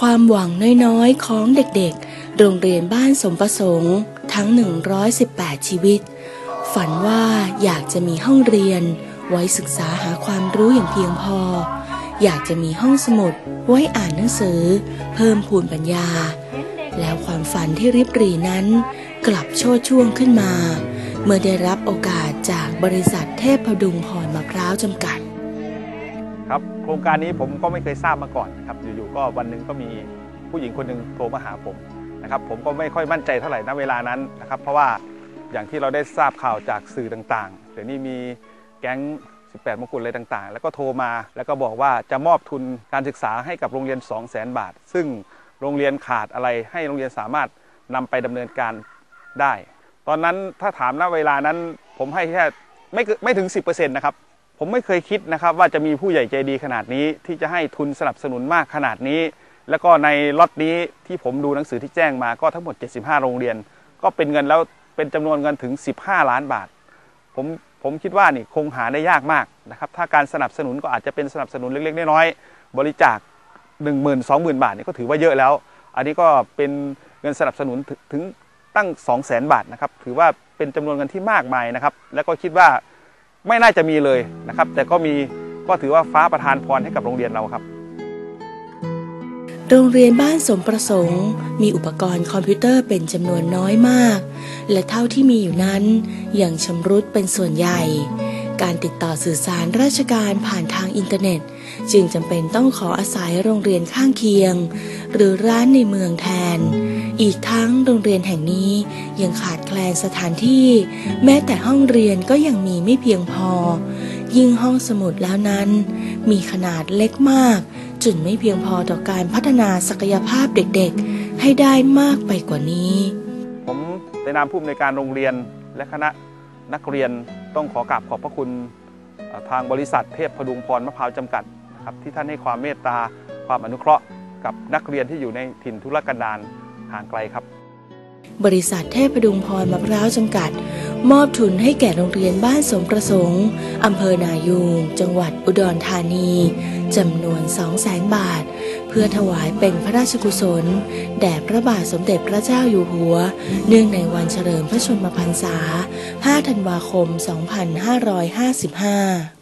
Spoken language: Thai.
ความหวังน้อยๆ ของเด็กๆ โรงเรียนบ้านสมประสงค์ ทั้ง 118 ชีวิต ฝันว่าอยากจะมีห้องเรียน ไว้ศึกษาหาความรู้อย่างเพียงพอ อยากจะมีห้องสมุด ไว้อ่านหนังสือ เพิ่มพูนปัญญา แล้วความฝันที่ริบหรี่นั้น กลับโชดช่วงขึ้นมา เมื่อได้รับโอกาสจากบริษัทเทพพดุงพรมะพร้าวจำกัด ครับโครงการนี้ผมก็ไม่เคยทราบมาก่อนนะครับอยู่ๆก็วันหนึ่งก็มีผู้หญิงคนหนึ่งโทรมาหาผมนะครับผมก็ไม่ค่อยมั่นใจเท่าไหร่ณเวลานั้นนะครับเพราะว่าอย่างที่เราได้ทราบข่าวจากสื่อต่างๆเดี๋ยวนี้มีแก๊ง 18 มงกุฎอะไรต่างๆ แล้วก็โทรมาแล้วก็บอกว่าจะมอบทุนการศึกษาให้กับโรงเรียน 2 0 0 0 0 0 บาท ซึ่งโรงเรียนขาดอะไรให้โรงเรียนสามารถนำไปดำเนินการได้ ตอนนั้นถ้าถามณเวลานั้นผมให้แค่ไม่ไม่ถึง 10%นะครับ ผมไม่เคยคิดนะครับว่าจะมีผู้ใหญ่ใจดีขนาดนี้ ที่จะให้ทุนสนับสนุนมากขนาดนี้ แล้วก็ในล็อตนี้ที่ผมดูหนังสือที่แจ้งมาก็ทั้งหมด 75 โรงเรียน ก็เป็นเงินแล้วเป็นจำนวนเงินถึง 15 ล้านบาท ผมผมคิดว่านี่คงหาได้ยากมากนะครับถ้าการสนับสนุนก็อาจจะเป็นสนับสนุนเล็ก ๆ น้อยๆบริจาค 1 0 0 0 0 2 0,000บาทนี่ก็ถือว่าเยอะแล้ว อันนี้ก็เป็นเงินสนับสนุนถึงตั้ง 2 0 0 0 0 0 บาทนะครับถือว่าเป็นจำนวนเงินที่มากมายนะครับ แล้วก็คิดว่า ไม่น่าจะมีเลยนะครับ แต่ก็มีก็ถือว่าฟ้าประทานพรให้กับโรงเรียนเราครับ โรงเรียนบ้านสมประสงค์ มีอุปกรณ์คอมพิวเตอร์เป็นจำนวนน้อยมาก และเท่าที่มีอยู่นั้นยังชำรุดเป็นส่วนใหญ่ การติดต่อสื่อสารราชการผ่านทางอินเทอร์เน็ต จึงจำเป็นต้องขออาศัยโรงเรียนข้างเคียง หรือร้านในเมืองแทน อีกทั้งโรงเรียนแห่งนี้ยังขาดแคลนสถานที่ แม้แต่ห้องเรียนก็ยังมีไม่เพียงพอ ยิ่งห้องสมุดแล้วนั้น มีขนาดเล็กมาก จนไม่เพียงพอต่อการพัฒนาศักยภาพเด็กๆ ให้ได้มากไปกว่านี้ ผมในนามผู้อำนวยการโรงเรียนและคณะนักเรียนต้องขอกราบขอบพระคุณทางบริษัทเทพพดุงพรมะพร้าวจำกัดนะครับที่ท่านให้ความเมตตาความอนุเคราะห์กับนักเรียนที่อยู่ในถิ่นทุรกันดาร ห่างไกลครับ บริษัทเทพดุงพรมะพร้าวจำกัด มอบทุนให้แก่โรงเรียนบ้านสมประสงค์อำเภอนายูงจังหวัดอุดรธานีจำนวน 200,000 บาท เพื่อถวายเป็นพระราชกุศล แด่พระบาทสมเด็จพระเจ้าอยู่หัว เนื่องในวันเฉลิมพระชนมพรรษา 5 ธันวาคม 2555